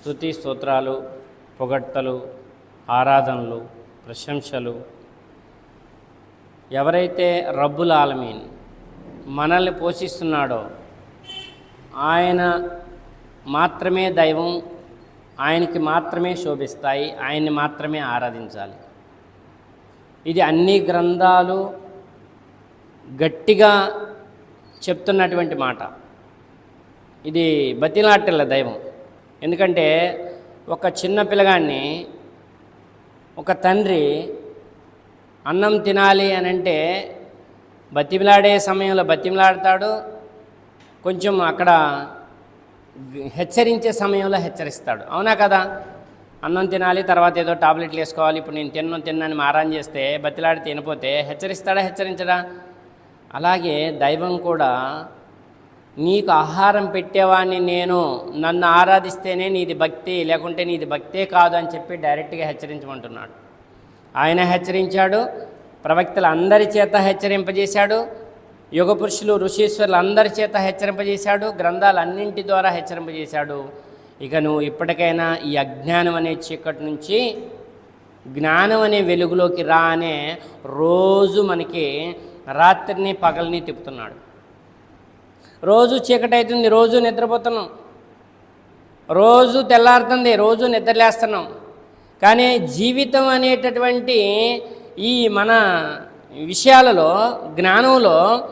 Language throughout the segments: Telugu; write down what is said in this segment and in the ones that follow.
స్థుతి స్తోత్రాలు పొగడ్తలు ఆరాధనలు ప్రశంసలు. ఎవరైతే రబ్బుల్ ఆలమీన్ మనల్ని పోషిస్తున్నాడో ఆయన మాత్రమే దైవం ఆయనకి మాత్రమే శోభిస్తాయి ఆయన్ని మాత్రమే ఆరాధించాలి. ఇది అన్ని గ్రంథాలు గట్టిగా చెప్తున్నటువంటి మాట. ఇది బతిలాటల దైవం. ఎందుకంటే ఒక చిన్న పిల్లగాన్ని ఒక తండ్రి అన్నం తినాలి అని అంటే బతిమిలాడే సమయంలో బతిమిలాడతాడు కొంచెం అక్కడ హెచ్చరించే సమయంలో హెచ్చరిస్తాడు. అవునా కదా? అన్నం తినాలి తర్వాత ఏదో టాబ్లెట్లు వేసుకోవాలి ఇప్పుడు నేను తిన్ను తిన్నని మారాన్ చేస్తే బతిలాడి తినపోతే హెచ్చరిస్తాడా హెచ్చరించడా? అలాగే దైవం కూడా నీకు ఆహారం పెట్టేవాడిని నేను నన్ను ఆరాధిస్తేనే నీది భక్తి లేకుంటే నీది భక్తే కాదు అని చెప్పి డైరెక్ట్గా హెచ్చరించమంటున్నాడు. ఆయన హెచ్చరించాడు ప్రవక్తలు అందరి చేత హెచ్చరింపజేశాడు యుగ పురుషులు ఋషీశ్వరులు అందరి చేత హెచ్చరింపజేశాడు గ్రంథాలన్నింటి ద్వారా హెచ్చరింపజేశాడు. ఇక నువ్వు ఇప్పటికైనా ఈ అజ్ఞానం అనే చీకటి నుంచి జ్ఞానం అనే వెలుగులోకి రా అనే రోజు మనకి రాత్రిని పగల్ని తిప్పుతున్నాడు. రోజు చీకటి అవుతుంది రోజు నిద్రపోతున్నాం. రోజు తెల్లారుతుంది రోజు నిద్రలేస్తున్నాం. కానీ జీవితం అనేటటువంటి ఈ మన విషయాలలో జ్ఞానంలో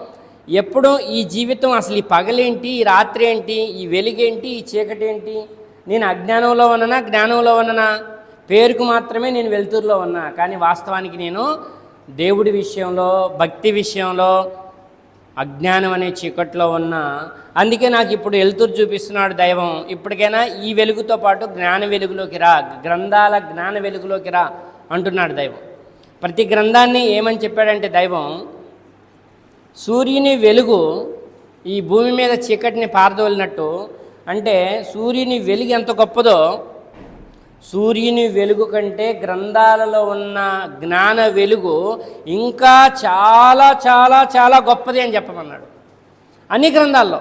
ఎప్పుడూ ఈ జీవితం అసలు ఈ పగలేంటి ఈ రాత్రి ఏంటి ఈ వెలుగేంటి ఈ చీకటి ఏంటి నేను అజ్ఞానంలో ఉన్ననా జ్ఞానంలో ఉన్ననా? పేరుకు మాత్రమే నేను వెలుతురులో ఉన్నా. కానీ వాస్తవానికి నేను దేవుడి విషయంలో భక్తి విషయంలో అజ్ఞానం అనే చీకట్లో ఉన్న అందుకే నాకు ఇప్పుడు వెలుతురు చూపిస్తున్నాడు దైవం. ఇప్పటికైనా ఈ వెలుగుతో పాటు జ్ఞాన వెలుగులోకి రా గ్రంథాల జ్ఞాన వెలుగులోకి రా అంటున్నాడు దైవం. ప్రతి గ్రంథాన్ని ఏమని చెప్పాడంటే దైవం సూర్యుని వెలుగు ఈ భూమి మీద చీకటిని పారదోలినట్టు అంటే సూర్యుని వెలుగు ఎంత గొప్పదో సూర్యుని వెలుగు కంటే గ్రంథాలలో ఉన్న జ్ఞాన వెలుగు ఇంకా చాలా చాలా చాలా గొప్పది అని చెప్పమన్నాడు. అన్ని గ్రంథాల్లో.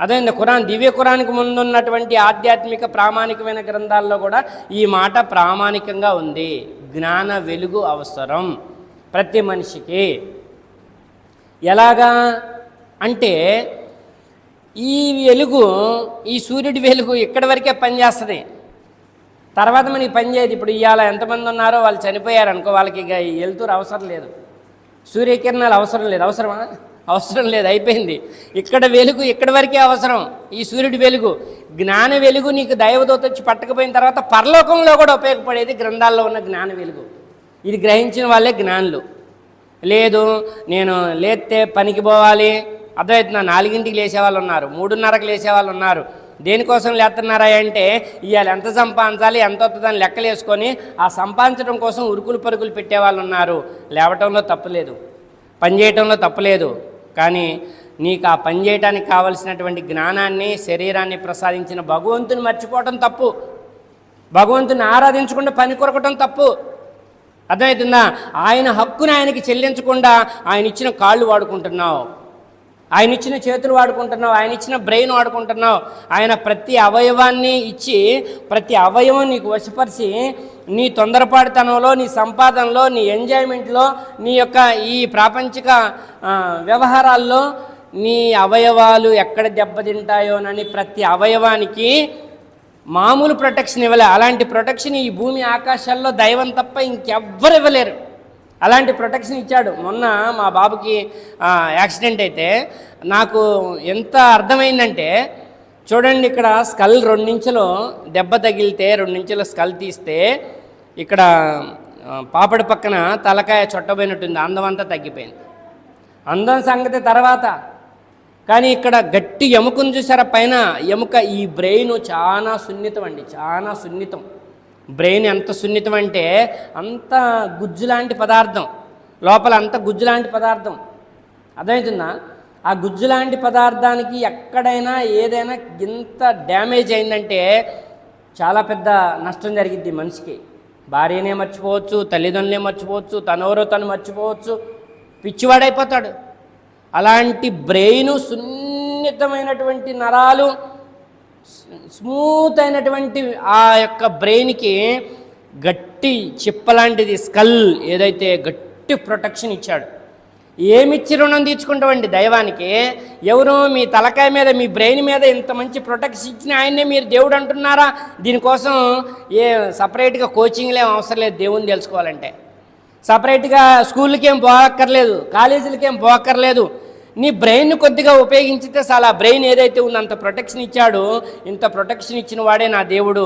అదేంది ఖురాన్ దివ్య ఖురానికి ముందున్నటువంటి ఆధ్యాత్మిక ప్రామాణికమైన గ్రంథాల్లో కూడా ఈ మాట ప్రామాణికంగా ఉంది. జ్ఞాన వెలుగు అవసరం ప్రతి మనిషికి. ఎలాగా అంటే ఈ వెలుగు ఈ సూర్యుడి వెలుగు ఇక్కడి వరకే పనిచేస్తుంది. తర్వాత మనకి పని చేయదు. ఇప్పుడు ఇవాళ ఎంతమంది ఉన్నారో వాళ్ళు చనిపోయారు అనుకో వాళ్ళకి ఇక వెళ్తురు అవసరం లేదు. సూర్యకిరణాలు అవసరం లేదు. అవసరమా? అవసరం లేదు. అయిపోయింది. ఇక్కడ వెలుగు ఇక్కడి వరకే అవసరం. ఈ సూర్యుడి వెలుగు. జ్ఞాన వెలుగు నీకు దైవదూత వచ్చి పట్టకపోయిన తర్వాత పరలోకంలో కూడా ఉపయోగపడేది గ్రంథాల్లో ఉన్న జ్ఞాన వెలుగు. ఇది గ్రహించిన వాళ్ళే జ్ఞానులు. లేదు నేను లేస్తే పనికి పోవాలి. అర్థమవుతున్నా నాలుగింటికి లేచేవాళ్ళు ఉన్నారు. మూడున్నరకు లేచేవాళ్ళు ఉన్నారు. దేనికోసం లేస్తున్నారా అంటే ఇవాళ ఎంత సంపాదించాలి ఎంత వస్తుందని లెక్కలు వేసుకొని ఆ సంపాదించడం కోసం ఉరుకులు పరుగులు పెట్టేవాళ్ళు ఉన్నారు లేవటంలో తప్పులేదు పని చేయటంలో తప్పులేదు కానీ నీకు ఆ పని చేయడానికి కావలసినటువంటి జ్ఞానాన్ని శరీరాన్ని ప్రసాదించిన భగవంతుని మర్చిపోవటం తప్పు. భగవంతుని ఆరాధించకుండా పని కొరకటం తప్పు. అర్థమవుతుందా ఆయన హక్కుని ఆయనకి చెల్లించకుండా ఆయన ఇచ్చిన కాళ్ళు వాడుకుంటున్నావు. ఆయన ఇచ్చిన చేతులు వాడుకుంటున్నావు ఆయన ఇచ్చిన బ్రెయిన్ వాడుకుంటున్నావు. ఆయన ప్రతి అవయవాన్ని ఇచ్చి ప్రతి అవయవం నీకు వశపరిచి నీ తొందరపాటుతనంలో నీ సంపాదనలో నీ ఎంజాయ్మెంట్లో నీ యొక్క ఈ ప్రాపంచిక వ్యవహారాల్లో నీ అవయవాలు ఎక్కడ దెబ్బతింటాయోనని ప్రతి అవయవానికి మామూలు ప్రొటెక్షన్ ఇవ్వలే. అలాంటి ప్రొటెక్షన్ ఈ భూమి ఆకాశాల్లో దైవం తప్ప ఇంకెవ్వరు ఇవ్వలేరు. అలాంటి ప్రొటెక్షన్ ఇచ్చాడు. మొన్న మా బాబుకి యాక్సిడెంట్ అయితే నాకు ఎంత అర్థమైందంటే చూడండి ఇక్కడ స్కల్ రెండించులు దెబ్బ తగిలితే రెండించుల స్కల్ తీస్తే ఇక్కడ పాపడి పక్కన తలకాయ చొట్టబోయినట్టుంది. అందం అంతా తగ్గిపోయింది. అందం సంగతి తర్వాత. కానీ ఇక్కడ గట్టి ఎముకను చూసారా? పైన ఎముక ఈ బ్రెయిన్ చాలా సున్నితం అండి. చాలా సున్నితం. బ్రెయిన్ ఎంత సున్నితం అంటే అంత గుజ్జు లాంటి పదార్థం. లోపల అంత గుజ్జు లాంటి పదార్థం. అర్థమవుతుందా ఆ గుజ్జు లాంటి పదార్థానికి ఎక్కడైనా ఏదైనా ఇంత డ్యామేజ్ అయిందంటే చాలా పెద్ద నష్టం జరిగిద్ది మనిషికి. భార్యనే మర్చిపోవచ్చు తల్లిదండ్రులే మర్చిపోవచ్చు తనెవరో తను మర్చిపోవచ్చు పిచ్చివాడైపోతాడు. అలాంటి బ్రెయిన్ సున్నితమైనటువంటి నరాలు స్మూత్ అయినటువంటి ఆ యొక్క బ్రెయిన్కి గట్టి చిప్పలాంటిది స్కల్ ఏదైతే గట్టి ప్రొటెక్షన్ ఇచ్చాడు. ఏమిచ్చి రుణం తీర్చుకుంటామండి దైవానికి? ఎవరు మీ తలకాయ మీద మీ బ్రెయిన్ మీద ఇంత మంచి ప్రొటెక్షన్ ఇచ్చిన ఆయన్నే మీరు దేవుడు అంటున్నారా? దీనికోసం ఏ సపరేట్గా కోచింగ్లు ఏం అవసరం లేదు దేవుని తెలుసుకోవాలంటే. సపరేట్గా స్కూళ్ళకి ఏం పోక్కర్లేదు కాలేజీలకి ఏం పోక్కర్లేదు నీ బ్రెయిన్ కొద్దిగా ఉపయోగించితే చాలా బ్రెయిన్ ఏదైతే ఉందో అంత ప్రొటెక్షన్ ఇచ్చాడు ఇంత ప్రొటెక్షన్ ఇచ్చిన వాడే నా దేవుడు.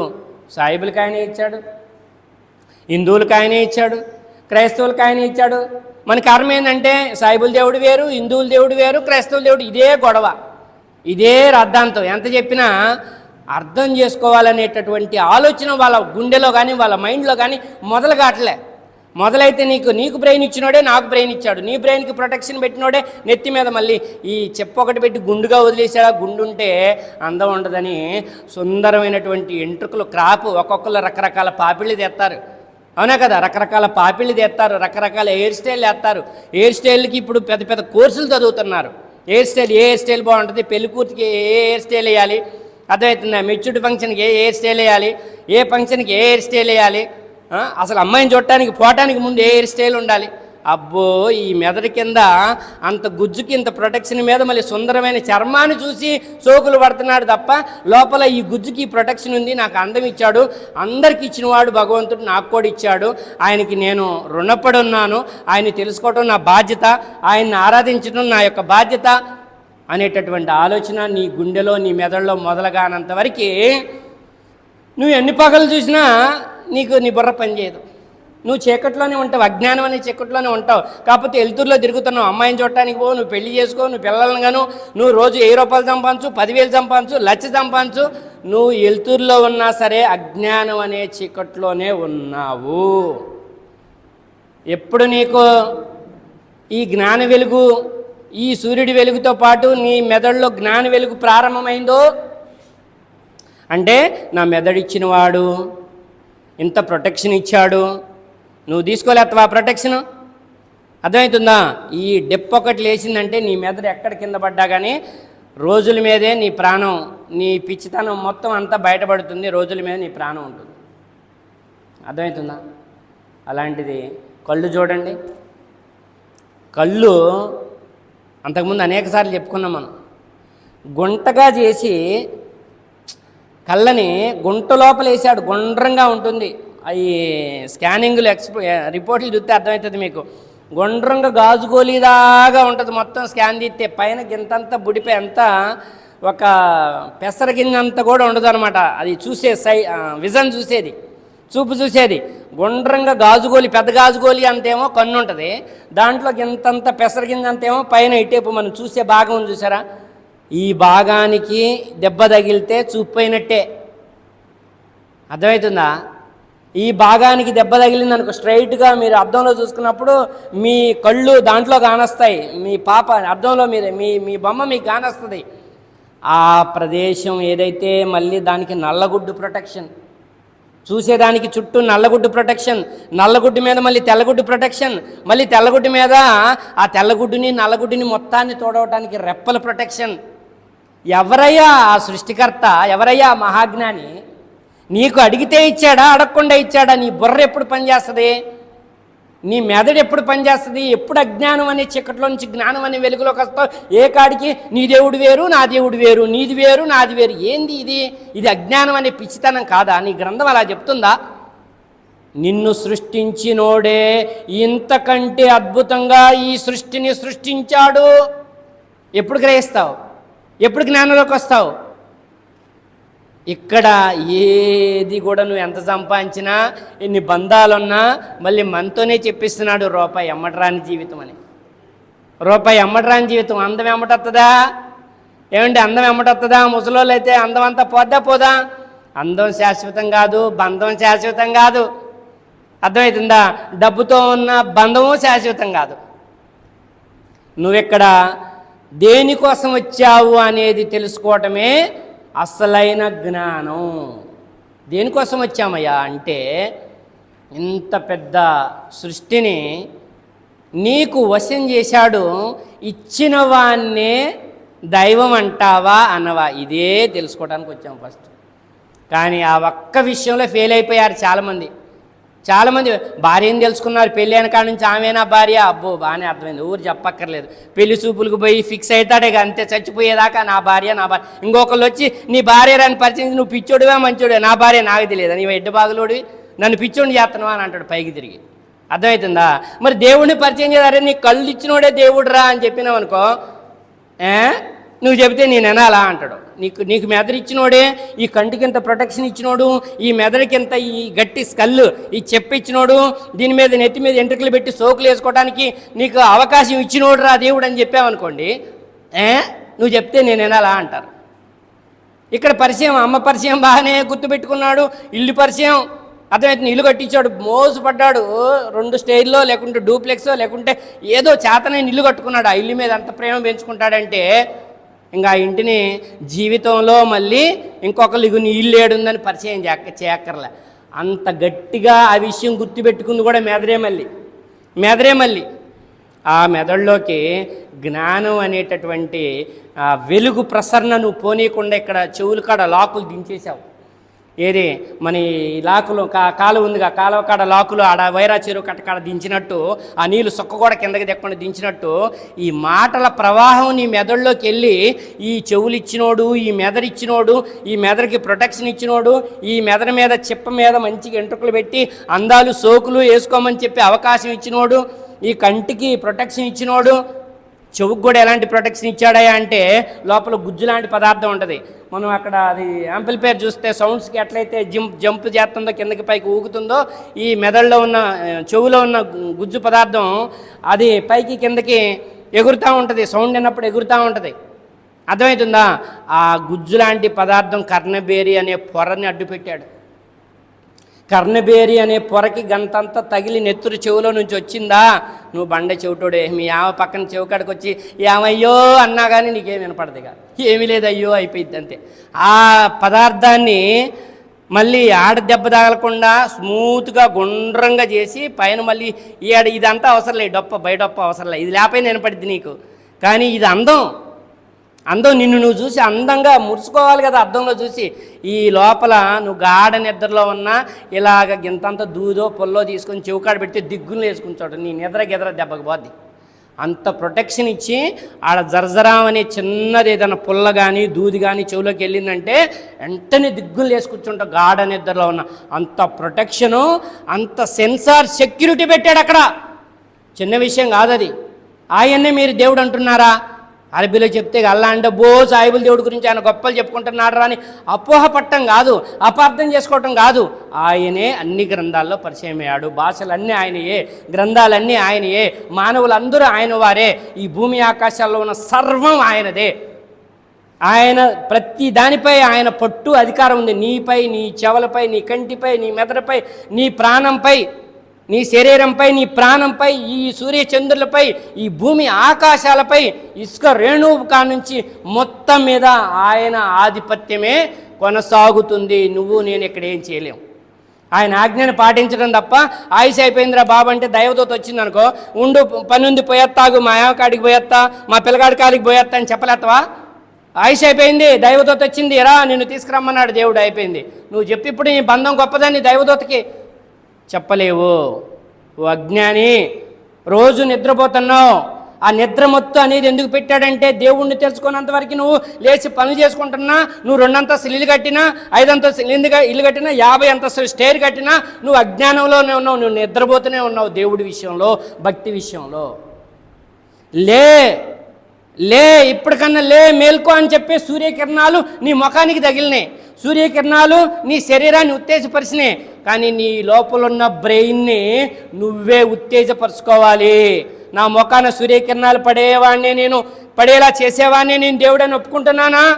సాయిబులకి ఆయనే ఇచ్చాడు హిందువులకు ఆయనే ఇచ్చాడు క్రైస్తవులకు ఆయనే ఇచ్చాడు. మన కర్మ ఏంటంటే సాయిబుల దేవుడు వేరు హిందువుల దేవుడు వేరు క్రైస్తవుల దేవుడు ఇదే గొడవ ఇదే రద్దాంతం. ఎంత చెప్పినా అర్థం చేసుకోవాలనేటటువంటి ఆలోచన వాళ్ళ గుండెలో కానీ వాళ్ళ మైండ్లో కానీ మొదలు కావట్లే మొదలైతే నీకు నీకు బ్రెయిన్ ఇచ్చినోడే నాకు బ్రెయిన్ ఇచ్చాడు. నీ బ్రెయిన్కి ప్రొటెక్షన్ పెట్టినోడే నెత్తి మీద మళ్ళీ ఈ చెప్పు ఒకటి పెట్టి గుండుగా వదిలేసాడా గుండు ఉంటే అందం ఉండదని సుందరమైనటువంటి ఎంట్రుకలు క్రాప్ ఒక్కొక్కరు రకరకాల పాపిళ్ళు తెస్తారు. అవునా కదా? రకరకాల పాపిళ్ళు తెస్తారు రకరకాల హెయిర్ స్టైల్ వేస్తారు. హెయిర్ స్టైల్కి ఇప్పుడు పెద్ద పెద్ద కోర్సులు చదువుతున్నారు. హెయిర్ స్టైల్ ఏ హెయిర్ స్టైల్ బాగుంటుంది? పెళ్ళి కూతురికి ఏ హెయిర్ స్టైల్ వేయాలి? అర్థమవుతుందా? మెచ్యూర్డ్ ఫంక్షన్కి ఏ హెయిర్ స్టైల్ వేయాలి? ఏ ఫంక్షన్కి ఏ హెయిర్ స్టైల్ వేయాలి? అసలు అమ్మాయిని చూడటానికి పోవటానికి ముందు ఏ హెయిర్ స్టైల్ ఉండాలి? అబ్బో ఈ మెదడు కింద అంత గుజ్జుకి ఇంత ప్రొటెక్షన్ మీద మళ్ళీ సుందరమైన చర్మాన్ని చూసి సోకులు పడుతున్నాడు తప్ప లోపల ఈ గుజ్జుకి ఈ ప్రొటెక్షన్ ఉంది నాకు అందం ఇచ్చాడు. అందరికి ఇచ్చినవాడు భగవంతుడు నాకు కూడా ఇచ్చాడు. ఆయనకి నేను రుణపడి ఉన్నాను ఆయన తెలుసుకోవడం నా బాధ్యత. ఆయన్ని ఆరాధించడం నా యొక్క బాధ్యత అనేటటువంటి ఆలోచన నీ గుండెలో నీ మెదడులో మొదలగానంత వరకు. నువ్వు ఎన్ని పగలు చూసినా నీకు నీ బుర్ర పనిచేయదు నువ్వు చీకట్లోనే ఉంటావు అజ్ఞానం అనే చీకట్లోనే ఉంటావు. కాకపోతే ఎలుతురులో తిరుగుతున్నావు అమ్మాయిని చూడటానికి పో నువ్వు పెళ్ళి చేసుకో నువ్వు పిల్లలను గాను నువ్వు రోజు వెయ్యి రూపాయలు సంపాదించు పదివేలు సంపాదించు లక్ష సంపాదించు. నువ్వు ఎలుతురులో ఉన్నా సరే అజ్ఞానం అనే చీకట్లోనే ఉన్నావు. ఎప్పుడు నీకు ఈ జ్ఞాన వెలుగు ఈ సూర్యుడి వెలుగుతో పాటు నీ మెదడులో జ్ఞాన వెలుగు ప్రారంభమైందో? అంటే నా మెదడిచ్చినవాడు ఇంత ప్రొటెక్షన్ ఇచ్చాడు. నువ్వు తీసుకోలేస్తావా ప్రొటెక్షన్ అర్థమవుతుందా? ఈ డెప్ ఒకటి లేచిందంటే నీ మెదడు ఎక్కడ కింద పడ్డా కానీ రోజుల మీదే నీ ప్రాణం నీ పిచ్చితనం మొత్తం అంతా బయటపడుతుంది. రోజుల మీద నీ ప్రాణం ఉంటుంది. అర్థమవుతుందా? అలాంటిది కళ్ళు చూడండి. కళ్ళు అంతకుముందు అనేకసార్లు చెప్పుకున్నాం మనం. గుంటగా చేసి కళ్ళని గుంట లోపల వేసాడు గుండ్రంగా ఉంటుంది. అవి స్కానింగ్లు ఎక్స్పో రిపోర్ట్లు చూస్తే అర్థమవుతుంది మీకు. గుండ్రంగా గాజుగోలీదాగా ఉంటుంది మొత్తం స్కాన్ తీస్తే. పైన గింతంతా బుడిపై అంతా ఒక పెసర గింజంత కూడా ఉండదు అనమాట అది చూసే సై విజన్ చూసేది చూపు చూసేది. గుండ్రంగా గాజుగోలి పెద్ద గాజుగోలి అంతేమో కన్ను ఉంటుంది దాంట్లో గింతంత పెసర గింజ అంతేమో పైన ఇటేపు మనం చూసే భాగం చూసారా? ఈ భాగానికి దెబ్బ తగిలితే చూపైనట్టే. అర్థమవుతుందా? ఈ భాగానికి దెబ్బ తగిలింది అనుకో స్ట్రైట్గా మీరు అర్థంలో చూసుకున్నప్పుడు మీ కళ్ళు దాంట్లో కానొస్తాయి. మీ పాప అర్థంలో మీరు మీ మీ బొమ్మ మీకు కానొస్తుంది. ఆ ప్రదేశం ఏదైతే మళ్ళీ దానికి నల్లగుడ్డు ప్రొటెక్షన్ చూసేదానికి చుట్టూ నల్లగుడ్డు ప్రొటెక్షన్ నల్లగుడ్డు మీద మళ్ళీ తెల్లగుడ్డు ప్రొటెక్షన్ మళ్ళీ తెల్లగుడ్డు మీద ఆ తెల్లగుడ్డుని నల్లగుడ్డుని మొత్తాన్ని తోడవటానికి రెప్పల ప్రొటెక్షన్ ఎవరయ్యా ఆ సృష్టికర్త? ఎవరయ్యా మహాజ్ఞాని? నీకు అడిగితే ఇచ్చాడా? అడగకుండా ఇచ్చాడా? నీ బుర్ర ఎప్పుడు పనిచేస్తుంది? నీ మెదడు ఎప్పుడు పనిచేస్తుంది? ఎప్పుడు అజ్ఞానం అనే చీకట్లో నుంచి జ్ఞానం అనే వెలుగులోకి వస్తావు? ఏ కాడికి? నీ దేవుడు వేరు నా దేవుడు వేరు నీది వేరు నాది వేరు. ఏంది ఇది? ఇది అజ్ఞానం అనే పిచ్చితనం కాదా? నీ గ్రంథం అలా చెప్తుందా? నిన్ను సృష్టించినోడే ఇంతకంటే అద్భుతంగా ఈ సృష్టిని సృష్టించాడు. ఎప్పుడు గ్రహిస్తావు? ఎప్పుడు జ్ఞానంలోకి వస్తావు? ఇక్కడ ఏది కూడా నువ్వు ఎంత సంపాదించినా ఎన్ని బంధాలున్నా మళ్ళీ మనతోనే చెప్పిస్తున్నాడు రూపాయి అమ్మడరాని జీవితం అని. రూపాయి అమ్మడరాని జీవితం అందం ఎమ్మటొస్తుందా ఏమండి అందం ఎమ్మటొస్తుందా ముసలోళ్ళు అయితే అందం అంతా పోద్దా పోదా? అందం శాశ్వతం కాదు బంధం శాశ్వతం కాదు. అర్థమవుతుందా డబ్బుతో ఉన్న బంధము శాశ్వతం కాదు. నువ్వెక్కడ దేనికోసం వచ్చావు అనేది తెలుసుకోవటమే అసలైన జ్ఞానం. దేనికోసం వచ్చామయ్యా అంటే ఇంత పెద్ద సృష్టిని నీకు వశం చేశాడు ఇచ్చిన వాన్నే దైవం అంటావా అన్నవా ఇదే తెలుసుకోవడానికి వచ్చాం ఫస్ట్. కానీ ఆ ఒక్క విషయంలో ఫెయిల్ అయిపోయారు చాలామంది. చాలామంది భార్యని తెలుసుకున్నారు? పెళ్ళి అయిన కాడ నుంచి ఆమెనా భార్య? అబ్బో బాగానే అర్థమైంది. ఊరు చెప్పక్కర్లేదు. పెళ్ళి చూపులకు పోయి ఫిక్స్ అవుతాడే అంతే చచ్చిపోయేదాకా నా భార్య నా భార్య. ఇంకొకళ్ళు వచ్చి నీ భార్య రాని పరిచయం నువ్వు పిచ్చోడువే మంచోడివా? నా భార్య నాకు తెలియదు. నీ ఎడ్డు బాగులోడివి నన్ను పిచ్చోడిని చేస్తున్నావా? అని అంటాడు పైకి తిరిగి. అర్థమవుతుందా మరి దేవుడిని పరిచయం చేయారే నీ కళ్ళు ఇచ్చినోడే దేవుడురా అని చెప్పినావు అనుకో నువ్వు చెబితే నేను వినాలా? అంటాడు. నీకు నీకు మెదడిచ్చినోడే ఈ కంటికి ఇంత ప్రొటెక్షన్ ఇచ్చినోడు ఈ మెదడుకి ఇంత ఈ గట్టి స్కల్లు ఈ చెప్పు ఇచ్చినోడు దీని మీద నెత్తి మీద ఎంట్రుకలు పెట్టి సోకులు వేసుకోవడానికి నీకు అవకాశం ఇచ్చినోడు రా దేవుడు అని చెప్పావనుకోండి ఏ? నువ్వు చెప్తే నేను వినాలా అంటారు. ఇక్కడ పరిచయం అమ్మ పరిచయం బాగానే గుర్తుపెట్టుకున్నాడు ఇల్లు పరిచయం. అతనైతే ఇల్లు కట్టించాడు మోసపడ్డాడు రెండు స్టేజ్లో లేకుంటే డూప్లెక్స్ లేకుంటే ఏదో చేతనైన ఇల్లు కట్టుకున్నాడు. ఆ ఇల్లు మీద అంత ప్రేమ పెంచుకుంటాడంటే ఇంకా ఆ ఇంటిని జీవితంలో మళ్ళీ ఇంకొకరు ఇగు నీ ఇల్లు ఏడుందని పరిచయం చేయక్కర్లే. అంత గట్టిగా ఆ విషయం గుర్తుపెట్టుకుంది కూడా మెదరే మళ్ళీ మెదరే మళ్ళీ ఆ మెదడులోకి జ్ఞానం అనేటటువంటి వెలుగు ప్రసరణ నువ్వు పోనీయకుండా ఇక్కడ చెవులు కాడ లాకులు దించేశావు. ఏది? మన ఈ లాకులు కా కాలువ ఉందిగా కాలువ కాడ లాకులు ఆడ వైరా చెరువు కట్టకాడ దించినట్టు ఆ నీళ్ళు సొక్క కూడా కిందకి దెక్కకుండా దించినట్టు ఈ మాటల ప్రవాహం నీ మెదడులోకి వెళ్ళి ఈ చెవులు ఇచ్చినోడు ఈ మెదడిచ్చినోడు ఈ మెదడుకి ప్రొటెక్షన్ ఇచ్చినోడు ఈ మెదడు మీద చిప్ప మీద మంచిగా ఎంట్రుకలు పెట్టి అందాలు సోకులు వేసుకోమని చెప్పి అవకాశం ఇచ్చినోడు ఈ కంటికి ప్రొటెక్షన్ ఇచ్చినోడు చెవుకు కూడా ఎలాంటి ప్రొటెక్షన్ ఇచ్చాడా అంటే లోపల గుజ్జు లాంటి పదార్థం ఉంటుంది. మనం అక్కడ అది యాంప్లిఫైర్ చూస్తే సౌండ్స్కి ఎట్లయితే జంప్ జంప్ చేస్తుందో కిందకి పైకి ఊగుతుందో ఈ మెదడులో ఉన్న చెవులో ఉన్న గుజ్జు పదార్థం అది పైకి కిందకి ఎగురుతూ ఉంటుంది. సౌండ్ విన్నప్పుడు ఎగురుతూ ఉంటుంది. అర్థమవుతుందా? ఆ గుజ్జు లాంటి పదార్థం కర్ణబేరి అనే పొరని అడ్డుపెట్టాడు. కర్ణబేరి అనే పొరకి గంతంతా తగిలి నెత్తురు చెవులో నుంచి వచ్చిందా? నువ్వు బండ చెవిటోడే మీ ఆమె పక్కన చెవుకాడికి వచ్చి ఏమయ్యో అన్నా కానీ నీకేం వినపడదు ఇక ఏమీ లేదు అయ్యో అయిపోయింది అంతే. ఆ పదార్థాన్ని మళ్ళీ ఆడ దెబ్బ తగలకుండా స్మూత్గా గుండ్రంగా చేసి పైన మళ్ళీ ఈ ఆడ ఇదంతా అవసరం లేదు డొప్ప బయడొప్ప అవసరం లేదు. ఇది లేకపోయినా వినపడింది నీకు. కానీ ఇది అందం. అందం నిన్ను నువ్వు చూసి అందంగా మురుచుకోవాలి కదా అద్దంలో చూసి. ఈ లోపల నువ్వు గాఢ నిద్రలో ఉన్నా ఇలాగ గింతంత దూదో పొల్లో తీసుకొని చెవుకాడ పెడితే దిగ్గులు వేసుకుంటాడు నీ నిద్ర గెదర దెబ్బకు పోద్ది. అంత ప్రొటెక్షన్ ఇచ్చి ఆడ జర్జరాం అనే చిన్నది ఏదైనా పుల్ల కానీ దూది కానీ చెవులోకి వెళ్ళిందంటే వెంటనే దిగ్గులు వేసుకుంటుంటా గాఢ నిద్రలో ఉన్న. అంత ప్రొటెక్షను అంత సెన్సార్ సెక్యూరిటీ పెట్టాడు అక్కడ. చిన్న విషయం కాదది. ఆయన్నే మీరు దేవుడు అంటున్నారా? అరబీలో చెప్తే అల్లా అంటే బో సాయిబుల్ దేవుడి గురించి ఆయన గొప్పలు చెప్పుకుంటున్నాడు అని అపోహ పట్టం కాదు అపార్థం చేసుకోవటం కాదు. ఆయనే అన్ని గ్రంథాల్లో పరిచయం అయ్యాడు. భాషలన్నీ ఆయనయే గ్రంథాలన్నీ ఆయనయే మానవులందరూ ఆయన వారే. ఈ భూమి ఆకాశాల్లో ఉన్న సర్వం ఆయనదే. ఆయన ప్రతి దానిపై ఆయన పట్టు అధికారం ఉంది. నీపై నీ చెవలపై నీ కంటిపై నీ మెదడుపై నీ ప్రాణంపై. నీ శరీరంపై నీ ప్రాణంపై ఈ సూర్యచంద్రులపై ఈ భూమి ఆకాశాలపై ఇసుక రేణువు కానుంచి మొత్తం మీద ఆయన ఆధిపత్యమే కొనసాగుతుంది. నువ్వు నేను ఇక్కడ ఏం చేయలేం. ఆయన ఆజ్ఞను పాటించడం తప్ప ఆయుష్ అయిపోయిందిరా బాబు అంటే దైవదూత వచ్చింది అనుకో ఉండు పని ఉంది పోయేత్తాగు మా కాడికి పోయేత్తా మా పిల్లగాడి కాడికి పోయేత్తా అని చెప్పలేత్తవా? ఆయుష్ అయిపోయింది దైవదూత వచ్చింది రా నిన్ను తీసుకురమ్మన్నాడు దేవుడు అయిపోయింది. నువ్వు చెప్పి ఇప్పుడు నీ బంధం గొప్పదని దైవదూతకి చెప్పలేవు. ఓ అజ్ఞాని రోజు నిద్రపోతున్నావు. ఆ నిద్ర మొత్తం అనేది ఎందుకు పెట్టాడంటే దేవుణ్ణి తెలుసుకున్నంత వరకు నువ్వు లేచి పనులు చేసుకుంటున్నా నువ్వు రెండంతస్తులు ఇల్లు కట్టినా ఐదంతస్తులు ఇల్లు ఇల్లు కట్టినా యాభై అంతస్తులు స్టేర్ కట్టినా నువ్వు అజ్ఞానంలోనే ఉన్నావు నువ్వు నిద్రపోతూనే ఉన్నావు దేవుడి విషయంలో భక్తి విషయంలో. లే లే ఇప్పటికన్నా లే మేల్కో అని చెప్పే సూర్యకిరణాలు నీ ముఖానికి తగిలినాయి. సూర్యకిరణాలు నీ శరీరాన్ని ఉత్తేజపరిచినాయి. కానీ నీ లోపల ఉన్న బ్రెయిన్ని నువ్వే ఉత్తేజపరచుకోవాలి. నా ముఖాన సూర్యకిరణాలు పడేవాడిని నేను పడేలా చేసేవాడిని నేను దేవుడని ఒప్పుకుంటున్నానా?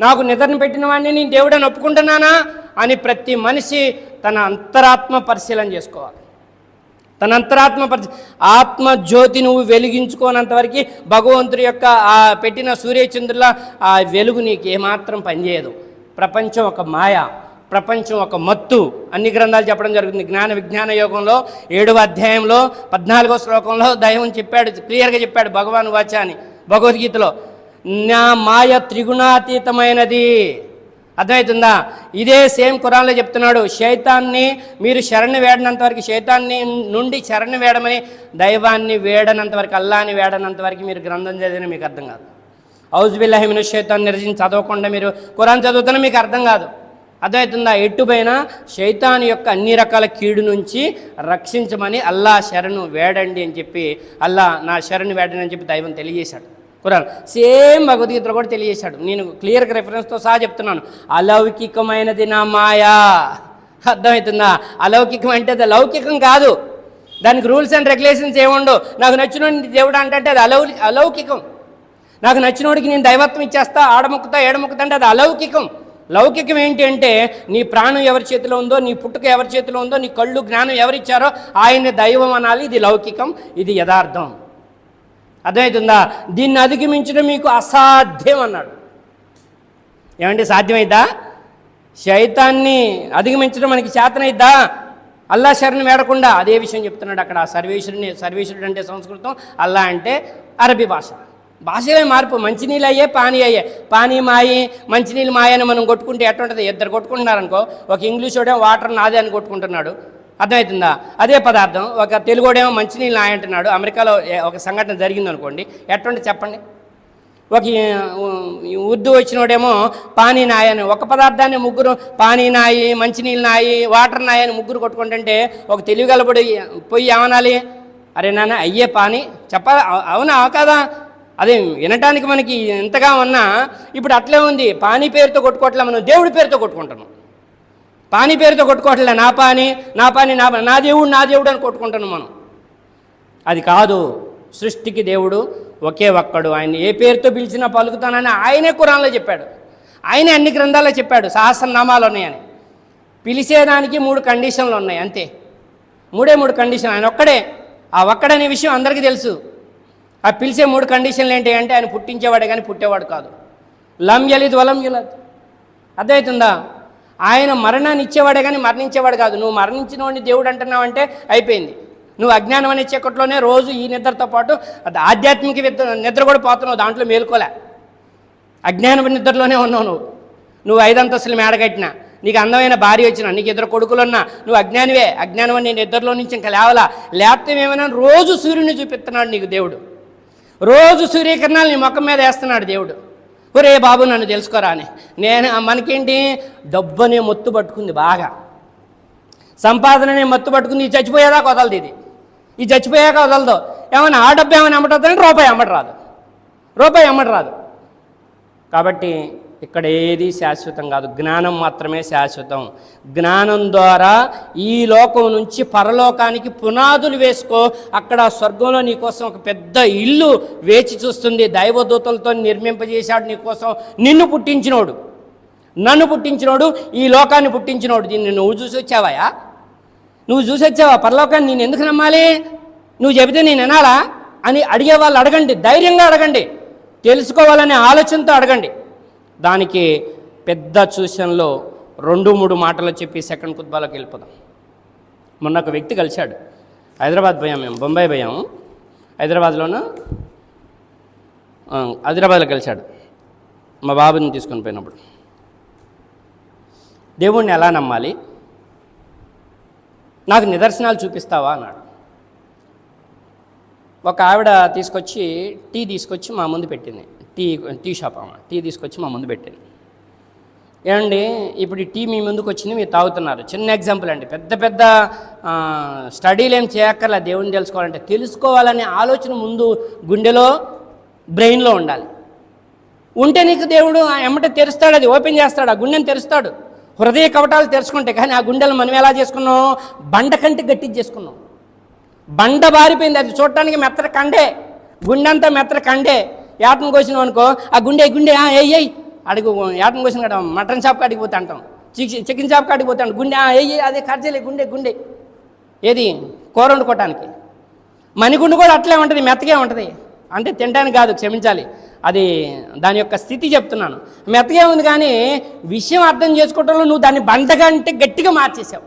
నాకు నిద్రను పెట్టిన వాడిని నేను దేవుడని ఒప్పుకుంటున్నానా? అని ప్రతి మనిషి తన అంతరాత్మ పరిశీలన చేసుకోవాలి. తన అంతరాత్మ పరిచ ఆత్మ జ్యోతి నువ్వు వెలిగించుకోనంత వరకు భగవంతుడి యొక్క ఆ పెట్టిన సూర్యచంద్రుల ఆ వెలుగు నీకు ఏమాత్రం పనిచేయదు. ప్రపంచం ఒక మాయ ప్రపంచం ఒక మత్తు అన్ని గ్రంథాలు చెప్పడం జరుగుతుంది. జ్ఞాన విజ్ఞాన యోగంలో ఏడవ అధ్యాయంలో పద్నాలుగో శ్లోకంలో దైవం చెప్పాడు క్లియర్గా చెప్పాడు భగవాన్ వాచ అని భగవద్గీతలో. నా మాయ త్రిగుణాతీతమైనది. అర్థమవుతుందా? ఇదే సేమ్ ఖురాన్లో చెప్తున్నాడు శైతాన్ని మీరు శరణి వేడనంత వరకు శైతాన్ని నుండి శరణి వేడమని దైవాన్ని వేడనంత వరకు అల్లాని వేడనంత వరకు మీరు గ్రంథం చదివిన మీకు అర్థం కాదు. ఔజుబిల్లాహిమిన శైతాన్ని నిర్జించి చదవకుండా మీరు ఖురాన్ చదువుతున్నా మీకు అర్థం కాదు. అర్థమవుతుందా? ఎట్టుపైన శైతాన్ యొక్క అన్ని రకాల కీడు నుంచి రక్షించమని అల్లా శరణు వేడండి అని చెప్పి అల్లా నా శరణు వేడండి అని చెప్పి దైవం తెలియజేశాడు. కురాన్ సేమ్ భగవద్గీతలో కూడా తెలియజేశాడు. నేను క్లియర్గా రెఫరెన్స్తో సహా చెప్తున్నాను. అలౌకికమైనది నా మాయా. అర్థమవుతుందా? అలౌకికం అంటే అది లౌకికం కాదు. దానికి రూల్స్ అండ్ రెగ్యులేషన్స్ ఏముండవు నాకు నచ్చిన దేవుడు అంటే అది అలౌ అలౌకికం. నాకు నచ్చినోడికి నేను దైవత్వం ఇచ్చేస్తా ఆడముక్కుతా ఏడముక్కుతా అంటే అది అలౌకికం. లౌకికం ఏంటి అంటే నీ ప్రాణం ఎవరి చేతిలో ఉందో నీ పుట్టుక ఎవరి చేతిలో ఉందో నీ కళ్ళు జ్ఞానం ఎవరిచ్చారో ఆయన్ని దైవం అనాలి. ఇది లౌకికం ఇది యథార్థం. అర్థమవుతుందా? దీన్ని అధిగమించడం మీకు అసాధ్యం అన్నాడు. ఏమంటే సాధ్యమైద్దా శైతాన్ని అధిగమించడం మనకి చేతనైద్దా? అల్లా శరణి వేడకుండా. అదే విషయం చెప్తున్నాడు అక్కడ సర్వేశ్వరుని సర్వేశ్వరుడు అంటే సంస్కృతం. అల్లా అంటే అరబీ భాష. భాషలే మార్పు. మంచినీళ్ళు అయ్యే పానీ అయ్యే. పానీ మాయి మంచినీళ్ళు మాయని మనం కొట్టుకుంటే ఎట్టుంటుంది ఇద్దరు కొట్టుకుంటున్నారనుకో. ఒక ఇంగ్లీష్ వాడేమో వాటర్ నాదే అని కొట్టుకుంటున్నాడు. అర్థమవుతుందా? అదే పదార్థం ఒక తెలుగుడేమో మంచినీళ్ళు నాయంటున్నాడు. అమెరికాలో ఒక సంఘటన జరిగింది అనుకోండి ఎట్టుంటే చెప్పండి? ఒక ఉర్దూ వచ్చినోడేమో పానీ నాయ అని ఒక పదార్థాన్ని ముగ్గురు పానీ నాయి మంచినీళ్ళు నాయి వాటర్ నాయి అని ముగ్గురు కొట్టుకుంటుంటే ఒక తెలివిగలబడి పోయి ఏమనాలి? అరే నాన్న అయ్యే పానీ. చెప్పాలి అవునా? కాదా? అదే వినటానికి మనకి ఎంతగా ఉన్నా ఇప్పుడు అట్లే ఉంది. పానీ పేరుతో కొట్టుకోవట్లే మనం దేవుడి పేరుతో కొట్టుకుంటున్నాం. పాని పేరుతో కొట్టుకోవట్లే. నా పాని నా పాని నా నా దేవుడు నా దేవుడు అని కొట్టుకుంటున్నాం మనం. అది కాదు. సృష్టికి దేవుడు ఒకే ఒక్కడు. ఆయన ఏ పేరుతో పిలిచినా పలుకుతానని ఆయనే కురాన్లో చెప్పాడు. ఆయనే అన్ని గ్రంథాల్లో చెప్పాడు. సహస్రనామాలు ఉన్నాయని. పిలిచేదానికి మూడు కండిషన్లు ఉన్నాయి. అంతే. మూడే మూడు కండిషన్ ఆయన ఒక్కడే. ఆ ఒక్కడనే విషయం అందరికీ తెలుసు. ఆ పిలిచే మూడు కండిషన్లు ఏంటి అంటే ఆయన పుట్టించేవాడే కానీ పుట్టేవాడు కాదు. లం యలిద్ వలం యులద్. అర్థమవుతుందా? ఆయన మరణాన్ని ఇచ్చేవాడే కానీ మరణించేవాడు కాదు. నువ్వు మరణించిన వాడిని దేవుడు అంటున్నావు అంటే అయిపోయింది. నువ్వు అజ్ఞానం అనే చీకట్లోనే రోజు ఈ నిద్రతో పాటు అది ఆధ్యాత్మిక నిద్ర నిద్ర కూడా పోతున్నావు దాంట్లో మేలుకోలే. అజ్ఞానం నిద్రలోనే ఉన్నావు నువ్వు. నువ్వు ఐదంతస్తులు మేడగట్టినా నీకు అందమైన భార్య వచ్చినా నీకు ఇద్దరు కొడుకులున్నా నువ్వు అజ్ఞానివే. అజ్ఞానం నేను నిద్రలో నుంచి ఇంకా లేవలా. లేకపోతే ఏమైనా రోజు సూర్యుని చూపిస్తున్నాడు నీకు దేవుడు. రోజు సూర్యకిరణాలు నీ ముఖం మీద వేస్తున్నాడు దేవుడు. ఒరే బాబు నన్ను తెలుసుకోరా అని. నేను మనకేంటి? డబ్బుని మొత్తు పట్టుకుంది బాగా. సంపాదననే మత్తు పట్టుకుంది ఈ చచ్చిపోయేదాకా వదలదు ఇది. ఈ చచ్చిపోయాక వదలదు ఏమైనా ఆ డబ్బు ఏమైనా అమ్మటద్దని రూపాయి అమ్మటరాదు. రూపాయి అమ్మటరాదు. కాబట్టి ఇక్కడ ఏది శాశ్వతం కాదు. జ్ఞానం మాత్రమే శాశ్వతం. జ్ఞానం ద్వారా ఈ లోకం నుంచి పరలోకానికి పునాదులు వేసుకో. అక్కడ స్వర్గంలో నీకోసం ఒక పెద్ద ఇల్లు వేచి చూస్తుంది. దైవదూతలతో నిర్మింపజేశాడు నీకోసం నిన్ను పుట్టించినోడు. నన్ను పుట్టించినోడు ఈ లోకాన్ని పుట్టించినోడు. దీన్ని నువ్వు చూసి వచ్చావాయా? నువ్వు చూసి వచ్చావా? పరలోకాన్ని నేను ఎందుకు నమ్మాలి? నువ్వు చెబితే నేను వినాలా? అని అడిగే వాళ్ళు అడగండి. ధైర్యంగా అడగండి. తెలుసుకోవాలనే ఆలోచనతో అడగండి. దానికి పెద్ద సూచనలో రెండు మూడు మాటలు చెప్పి సెకండ్ కుత్బాలోకి వెళ్ళిపోదాం. మొన్న ఒక వ్యక్తి కలిశాడు. హైదరాబాద్ పోయాం మేము బొంబాయి పోయాము. హైదరాబాద్లోన హైదరాబాద్లో కలిశాడు. మా బాబుని తీసుకొని పోయినప్పుడు. దేవుణ్ణి ఎలా నమ్మాలి? నాకు నిదర్శనాలు చూపిస్తావా? అన్నాడు. ఒక ఆవిడ తీసుకొచ్చి టీ తీసుకొచ్చి మా ముందు పెట్టింది. టీ టీ షాప్ అమ్మ. టీ తీసుకొచ్చి మా ముందు పెట్టింది. ఏమండి ఇప్పుడు ఈ టీ మీ ముందుకు వచ్చింది మీరు తాగుతున్నారు. చిన్న ఎగ్జాంపుల్ అండి. పెద్ద పెద్ద స్టడీలు ఏం చేయక్కర్లా దేవుని తెలుసుకోవాలంటే. తెలుసుకోవాలనే ఆలోచన ముందు గుండెలో బ్రెయిన్లో ఉండాలి. ఉంటే నీకు దేవుడు ఆ ఎమ్మట తెరుస్తాడు అది ఓపెన్ చేస్తాడు ఆ గుండెని తెరుస్తాడు. హృదయ కవటాలు తెరుచుకుంటే కానీ ఆ గుండెలు మనం ఎలా చేసుకున్నాం? బండ కంటే గట్టి చేసుకున్నాం. బండ బారిపోయింది అది చూడటానికి మెత్తర కండే. గుండె అంతా మెత్తర కండే. ఏటను కోసినాం అనుకో ఆ గుండె గుండె ఆ, ఎయ్ అడుగు ఏటను కోసిన కదా మటన్ షాప్ కాడికి పోతా అంటాం. చికెన్ చికెన్ షాప్ కాడికి పోతే అంటాం. గుండె ఏ ఎయ్ అదే ఖర్చలే గుండె గుండె. ఏది? కూర వండుకోవటానికి మణిగుండు కూడా అట్లే ఉంటుంది మెత్తగే ఉంటుంది. అంటే తినడానికి కాదు క్షమించాలి. అది దాని యొక్క స్థితి చెప్తున్నాను. మెత్తగే ఉంది కానీ విషయం అర్థం చేసుకోవటంలో నువ్వు దాన్ని బండగా అంటే గట్టిగా మార్చేసావు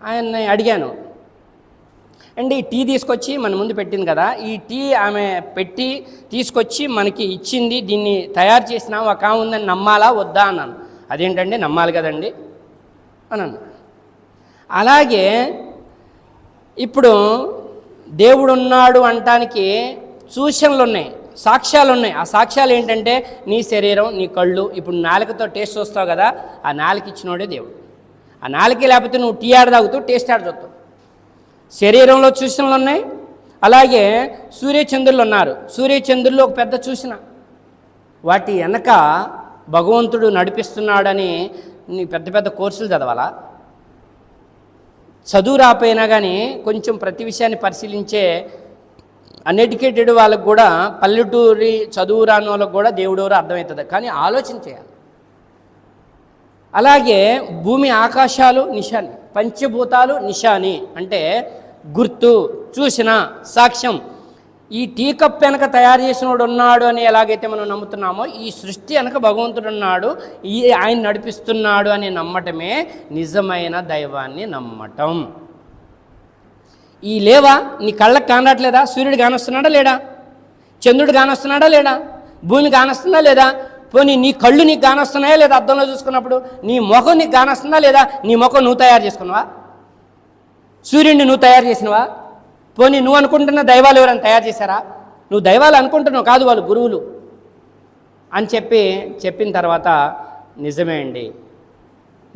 ఆయన్ని అడిగాను. అండ్ ఈ టీ తీసుకొచ్చి మన ముందు పెట్టింది కదా ఈ టీ ఆమె పెట్టి తీసుకొచ్చి మనకి ఇచ్చింది దీన్ని తయారు చేసిన ఒక ఉందని నమ్మాలా వద్దా అన్నాను. అదేంటండి? నమ్మాలి కదండి? అన్నాను. అలాగే ఇప్పుడు దేవుడు ఉన్నాడు అనటానికి సూచనలు ఉన్నాయి సాక్ష్యాలు ఉన్నాయి ఆ సాక్ష్యాలు ఏంటంటే నీ శరీరం నీ కళ్ళు ఇప్పుడు నాలుకతో టేస్ట్ చూస్తావు కదా ఆ నాలుక ఇచ్చినోడే దేవుడు. ఆ నాలుకే లేకపోతే నువ్వు టీ ఆడ తాగుతూ టేస్ట్ ఆడ చూస్తావు. శరీరంలో సూచనలు ఉన్నాయి. అలాగే సూర్యచంద్రులు ఉన్నారు. సూర్యచంద్రులు ఒక పెద్ద సూచన వాటి వెనక భగవంతుడు నడిపిస్తున్నాడని నీ పెద్ద పెద్ద కోర్సులు చదవాలా? చదువు రాపోయినా కానీ కొంచెం ప్రతి విషయాన్ని పరిశీలించే అన్ఎడ్యుకేటెడ్ వాళ్ళకు కూడా పల్లెటూరి చదువు రాని వాళ్ళకు కూడా దేవుడెవరో అర్థమవుతుంది. కానీ ఆలోచన చేయాలి. అలాగే భూమి ఆకాశాలు నిశాని పంచభూతాలు నిశాని అంటే గుర్తు చూసిన సాక్ష్యం. ఈ టీ కప్ వెనక తయారు చేసినోడు ఉన్నాడు అని ఎలాగైతే మనం నమ్ముతున్నామో ఈ సృష్టి వెనక భగవంతుడు ఉన్నాడు ఈ ఆయన నడిపిస్తున్నాడు అని నమ్మటమే నిజమైన దైవాన్ని నమ్మటం. ఈ లేవా? నీ కళ్ళకు కానట్లేదా? సూర్యుడు కానొస్తున్నాడా లేడా? చంద్రుడు కానొస్తున్నాడా లేడా? భూమి కానొస్తుందా లేదా? పోనీ నీ కళ్ళు నీకు కానొస్తున్నాయా లేదా అద్దంలో చూసుకున్నప్పుడు? నీ ముఖం నీకు కానొస్తుందా లేదా? నీ ముఖం నువ్వు తయారు చేసుకున్నావా? సూర్యుడిని నువ్వు తయారు చేసినవా? పోనీ నువ్వు అనుకుంటున్న దైవాలు ఎవరైనా తయారు చేశారా? నువ్వు దైవాలు అనుకుంటున్నావు కాదు వాళ్ళు గురువులు. అని చెప్పి చెప్పిన తర్వాత నిజమే అండి.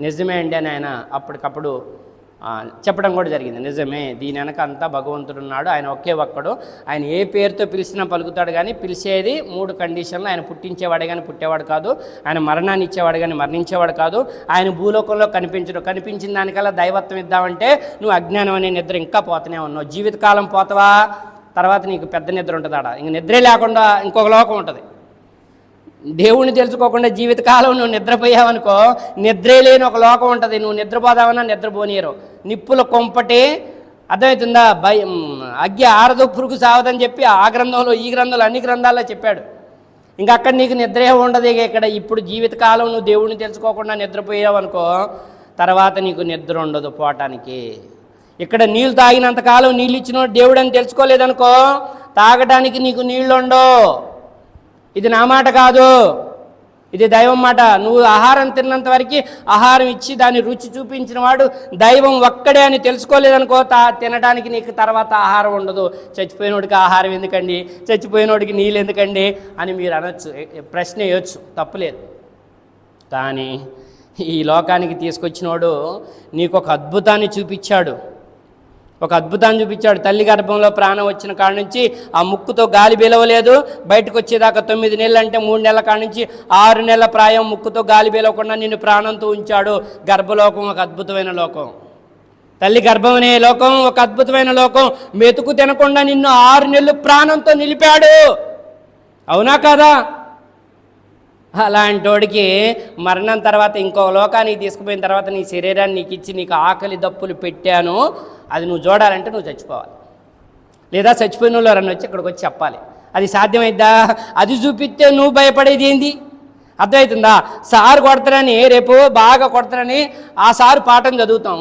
నిజమే అండి అని ఆయన అప్పటికప్పుడు చెప్పడం కూడా జరిగింది. నిజమే దీని వెనక అంతా భగవంతుడు ఉన్నాడు. ఆయన ఒకే ఒక్కడు. ఆయన ఏ పేరుతో పిలిచినా పలుకుతాడు కానీ పిలిచేది మూడు కండిషన్లు. ఆయన పుట్టించేవాడు కానీ పుట్టేవాడు కాదు. ఆయన మరణాన్ని ఇచ్చేవాడు కానీ మరణించేవాడు కాదు. ఆయన భూలోకంలో కనిపించడు. కనిపించిన దానికల్లా దైవత్వం ఇద్దామంటే నువ్వు అజ్ఞానం అనే నిద్ర ఇంకా పోతూనే ఉన్నావు. జీవితకాలం పోతావా? తర్వాత నీకు పెద్ద నిద్ర ఉంటుంది ఆడ ఇంక నిద్రే లేకుండా ఇంకొక లోకం ఉంటుంది. దేవుణ్ణి తెలుసుకోకుండా జీవితకాలం నువ్వు నిద్రపోయావనుకో నిద్రే లేని ఒక లోకం ఉంటుంది. నువ్వు నిద్రపోదావన్నా నిద్రపోనీయరు. నిప్పుల కొంపటే అర్థమవుతుందా? భయం అగ్గి ఆరదు పురుగు సావదని చెప్పి ఆ గ్రంథంలో ఈ గ్రంథంలో అన్ని గ్రంథాల్లో చెప్పాడు. ఇంకా అక్కడ నీకు నిద్రే ఉండదు ఇక్కడ. ఇప్పుడు జీవితకాలం నువ్వు దేవుణ్ణి తెలుసుకోకుండా నిద్రపోయావు అనుకో తర్వాత నీకు నిద్ర ఉండదు పోవటానికి. ఇక్కడ నీళ్ళు తాగినంతకాలం నీళ్ళు ఇచ్చిన దేవుడు అని తెలుసుకోలేదనుకో తాగడానికి నీకు నీళ్ళు ఉండవు. ఇది నా మాట కాదు. ఇది దైవం మాట. నువ్వు ఆహారం తిన్నంత వరకు ఆహారం ఇచ్చి దాని రుచి చూపించిన వాడు దైవం ఒక్కడే అని తెలుసుకోలేదనుకో తా తినడానికి నీకు తర్వాత ఆహారం ఉండదు. చచ్చిపోయినోడికి ఆహారం ఎందుకండి? చచ్చిపోయినోడికి నీళ్ళు ఎందుకండి? అని మీరు అనొచ్చు. ప్రశ్న వేయొచ్చు. తప్పులేదు కానీ ఈ లోకానికి తీసుకొచ్చినోడు నీకు ఒక అద్భుతాన్ని చూపించాడు. ఒక అద్భుతాన్ని చూపించాడు. తల్లి గర్భంలో ప్రాణం వచ్చిన కాడ నుంచి ఆ ముక్కుతో గాలి బీలవలేదు. బయటకు వచ్చేదాకా తొమ్మిది నెలలు అంటే మూడు నెలల కాడ నుంచి ఆరు నెలల ప్రాయం ముక్కుతో గాలి బీలవకుండా నిన్ను ప్రాణంతో ఉంచాడు. గర్భలోకం ఒక అద్భుతమైన లోకం. తల్లి గర్భం అనే లోకం ఒక అద్భుతమైన లోకం. మెతుకు తినకుండా నిన్ను ఆరు నెలలు ప్రాణంతో నిలిపాడు. అవునా కాదా? అలాంటోడికి మరణం తర్వాత ఇంకో లోకానికి తీసుకుపోయిన తర్వాత నీ శరీరాన్ని నీకు ఇచ్చి నీకు ఆకలి దప్పులు పెట్టాను. అది నువ్వు చూడాలంటే నువ్వు చచ్చిపోవాలి. లేదా చచ్చిపోయిన వాళ్ళు ఎవరన్నా వచ్చి ఇక్కడికి వచ్చి చెప్పాలి. అది సాధ్యమైద్దా? అది చూపిస్తే నువ్వు భయపడేది ఏంది? అర్థమవుతుందా సార్ కొడతారని రేపు బాగా కొడతారని ఆ సారు పాఠం చదువుతాం.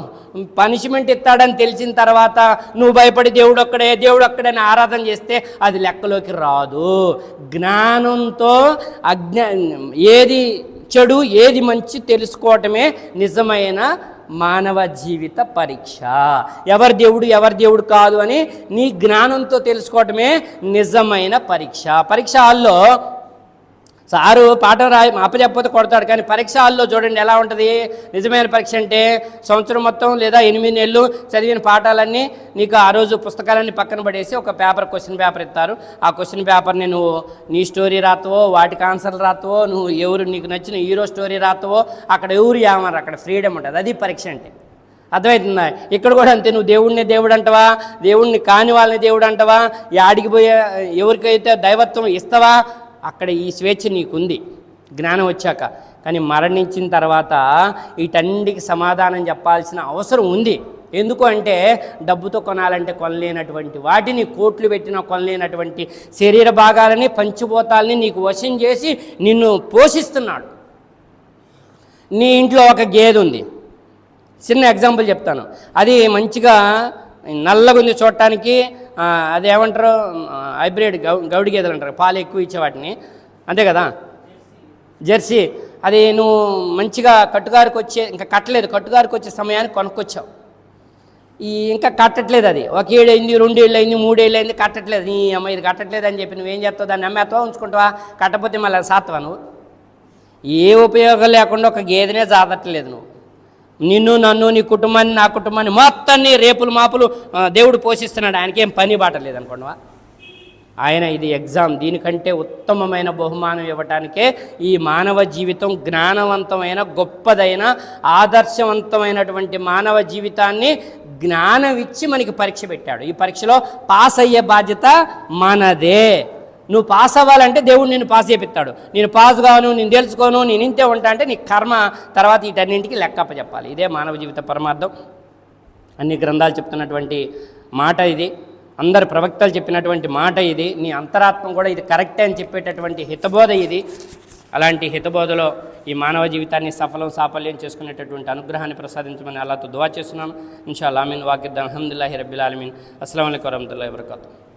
పనిష్మెంట్ ఇస్తాడని తెలిసిన తర్వాత నువ్వు భయపడి దేవుడు ఒక్కడే దేవుడు ఒక్కడని ఆరాధన చేస్తే అది లెక్కలోకి రాదు. జ్ఞానంతో అజ్ఞా ఏది చెడు ఏది మంచి తెలుసుకోవటమే నిజమైన మానవ జీవిత పరీక్ష. ఎవరి దేవుడు ఎవరి దేవుడు కాదు అని నీ జ్ఞానంతో తెలుసుకోవటమే నిజమైన పరీక్ష. పరీక్ష హాల్లో సారు పాఠం రాయి అప్పచెప్పతే కొడతాడు కానీ పరీక్ష హాల్లో చూడండి ఎలా ఉంటుంది. నిజమైన పరీక్ష అంటే సంవత్సరం మొత్తం లేదా ఎనిమిది నెలలు చదివిన పాఠాలన్నీ నీకు ఆ రోజు పుస్తకాలన్నీ పక్కన పడేసి ఒక పేపర్ క్వశ్చన్ పేపర్ ఇస్తారు. ఆ క్వశ్చన్ పేపర్ని నువ్వు నీ స్టోరీ రాతవో వాటికి ఆన్సర్లు రాతవో నువ్వు ఎవరు నీకు నచ్చిన హీరో స్టోరీ రాతవో అక్కడ ఎవరు ఏమన్నారు అక్కడ ఫ్రీడమ్ ఉంటుంది. అది పరీక్ష అంటే. అర్థమవుతుందా ఇక్కడ కూడా అంతే నువ్వు దేవుడిని దేవుడు అంటవా? దేవుడిని కాని వాళ్ళని దేవుడు అంటవా? యాడికి పోయే ఎవరికైతే దైవత్వం ఇస్తావా? అక్కడ ఈ స్వేచ్ఛ నీకుంది. జ్ఞానం వచ్చాక. కానీ మరణించిన తర్వాత వీటన్నిటికి సమాధానం చెప్పాల్సిన అవసరం ఉంది. ఎందుకు అంటే డబ్బుతో కొనాలంటే కొనలేనటువంటి వాటిని కోట్లు పెట్టిన కొనలేనటువంటి శరీర భాగాలని పంచిపోతాలని నీకు వశం చేసి నిన్ను పోషిస్తున్నాడు. నీ ఇంట్లో ఒక గేదె ఉంది చిన్న ఎగ్జాంపుల్ చెప్తాను. అది మంచిగా నల్లగా ఉంది చూడటానికి అదేమంటారు హైబ్రిడ్ గౌ గౌడి గేదెలు అంటారు పాలు ఎక్కువ ఇచ్చే వాటిని. అంతే కదా? జెర్సీ. అది నువ్వు మంచిగా కట్టుగారికి వచ్చే ఇంకా కట్టలేదు కట్టుగారికి వచ్చే సమయానికి కొనుక్కొచ్చావు. ఈ ఇంకా కట్టట్లేదు అది. ఒక ఏడు అయింది రెండు ఏళ్ళు అయింది మూడేళ్ళు అయింది కట్టట్లేదు. నీ అమ్మ ఇది కట్టట్లేదు అని చెప్పి నువ్వేం చేస్తావు? దాన్ని అమ్మేస్తావా ఉంచుకుంటావా? కట్టకపోతే మళ్ళీ సాత్వా నువ్వు? ఏ ఉపయోగం లేకుండా ఒక గేదెనే జాదట్లేదు నువ్వు. నిన్ను నన్ను నీ కుటుంబాన్ని నా కుటుంబాన్ని మొత్తాన్ని రేపులు మాపులు దేవుడు పోషిస్తున్నాడు. ఆయనకేం పని బాట లేదనుకోండివా? ఆయన ఇది ఎగ్జామ్. దీనికంటే ఉత్తమమైన బహుమానం ఇవ్వటానికే ఈ మానవ జీవితం జ్ఞానవంతమైన గొప్పదైన ఆదర్శవంతమైనటువంటి మానవ జీవితాన్ని జ్ఞానం ఇచ్చి మనకి పరీక్ష పెట్టాడు. ఈ పరీక్షలో పాస్ అయ్యే బాధ్యత మనదే. నువ్వు పాస్ అవ్వాలంటే దేవుడు నేను పాస్ చేపిస్తాడు. నేను పాస్ కాను నేను తెలుసుకోను నేను ఇంతే ఉంటా అంటే నీ కర్మ తర్వాత వీటన్నింటికి లెక్కప్ప చెప్పాలి. ఇదే మానవ జీవిత పరమార్థం. అన్ని గ్రంథాలు చెప్తున్నటువంటి మాట ఇది. అందరు ప్రవక్తలు చెప్పినటువంటి మాట ఇది. నీ అంతరాత్మ కూడా ఇది కరెక్టే అని చెప్పేటటువంటి హితబోధ ఇది. అలాంటి హితబోధలో ఈ మానవ జీవితాన్ని సఫలం సాఫల్యం చేసుకునేటటువంటి అనుగ్రహాన్ని ప్రసాదించమని అలాతో దువా చేస్తున్నాను ఇన్షా అమీన్. వాకిద్దాం. అహమ్దుల్లాహి రబ్బిల్ ఆలమీన్. అస్సలం అయికం వరహమతుల్లాహి వబర్కాతు.